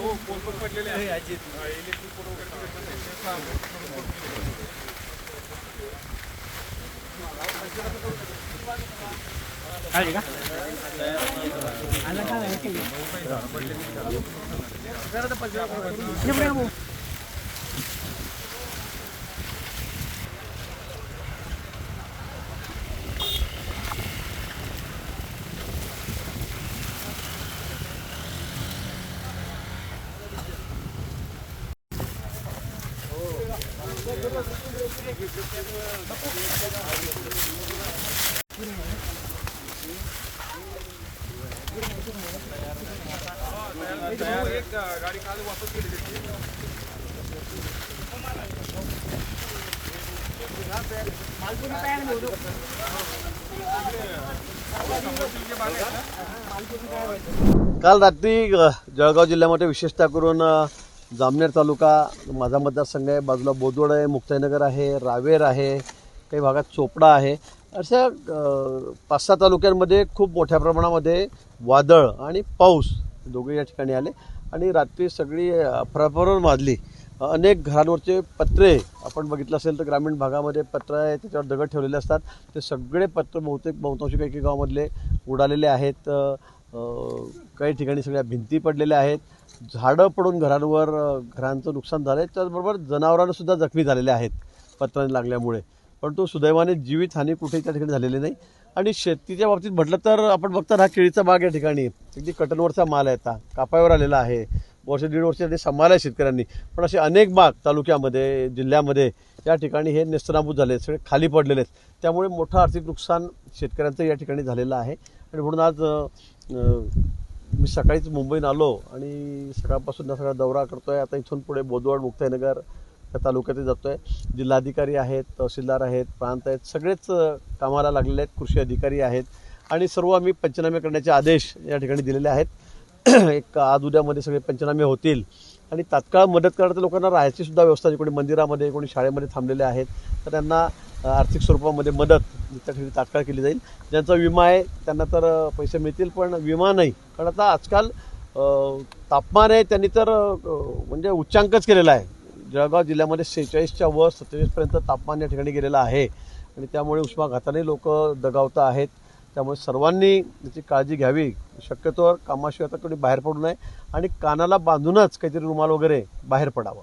Pole पण पडलेले आहे इलेक्ट्रिक पोल वगैरे तिकडे पण आहे. ते काम- एक गाडी काल वापस केली काल रात्री जळगाव जिल्ह्यामध्ये विशेषतः करून जामनेर तालुका माझा मतदारसंघ आहे. बाजूला बोदवड आहे मुक्ताईनगर आहे रावेर आहे काही भागात चोपडा आहे. अशा पाच सहा तालुक्यांमध्ये खूप मोठ्या प्रमाणामध्ये वादळ आणि पाऊस दोघे या ठिकाणी आले. आणि रात्री सगळी अफराफर माजली अनेक घरांवरचे पत्रे आपण बघितलं असेल तर ग्रामीण भागामध्ये पत्र आहे त्याच्यावर दगड ठेवलेले असतात. ते सगळे पत्र बहुतेक बहुतांशी काही काही गावामधले उडालेले आहेत. काही ठिकाणी सगळ्या भिंती पडलेल्या आहेत. झाडं पडून घरांवर घरांचं नुकसान झालं आहे त्याचबरोबर जनावरांसुद्धा जखमी झालेल्या आहेत पत्रांनी लागल्यामुळे. परंतु सुदैवाने जीवितहानी कुठेही त्या ठिकाणी झालेली नाही. आणि शेतीच्या बाबतीत म्हटलं तर आपण बघता हा केळीचा बाग या ठिकाणी. अगदी कटनवरचा माल आहे आता. कापायवर आलेला आहे. वर्ष दीड वर्ष ते सांभाळलं आहे शेतकऱ्यांनी. पण असे अनेक बाग तालुक्यामध्ये जिल्ह्यामध्ये या ठिकाणी हे नेस्तनाबूत झाले आहेत, सगळे खाली पडलेले आहेत. त्यामुळे मोठं आर्थिक नुकसान शेतकऱ्यांचं या ठिकाणी झालेलं आहे. आणि म्हणून आज मी सकाळीच मुंबईत आलो आणि सकाळपासून सगळा दौरा करतो आहे आता इथून पुढे बोदवड मुक्ताईनगर त्या तालुक्यात आहे जिल्हाधिकारी आहेत तहसीलदार आहेत प्रांत आहेत सगळेच कामाला लागलेले आहेत. कृषी अधिकारी आहेत. आणि सर्व आम्ही पंचनामे करण्याचे आदेश या ठिकाणी दिलेले आहेत. एक आज उद्यामध्ये सगळे पंचनामे होतील. आणि तात्काळ मदत करणाऱ्या लोकांना राहायची सुद्धा व्यवस्था आहे. कोणी मंदिरामध्ये कोणी शाळेमध्ये थांबलेले आहेत. तर त्यांना आर्थिक स्वरूपामध्ये मदत त्या ठिकाणी तात्काळ केली जाईल. ज्यांचा विमा आहे त्यांना तर पैसे मिळतील पण विमा नाही. कारण आता आजकाल तापमान आहे त्यांनी तर म्हणजे उच्चांकच केलेला आहे. जळगाव जिल्ह्यामध्ये सेहेचाळीसच्या वर सत्तेचाळीसपर्यंत तापमान या ठिकाणी गेलेलं आहे. आणि त्यामुळे उष्माघाताने लोक दगावत आहेत. त्यामुळे सर्वांनी याची काळजी घ्यावी. शक्यतोवर कामाशिवाय आता कोणी बाहेर पडू नये. आणि कानाला बांधूनच काहीतरी रुमाल वगैरे बाहेर पडावं.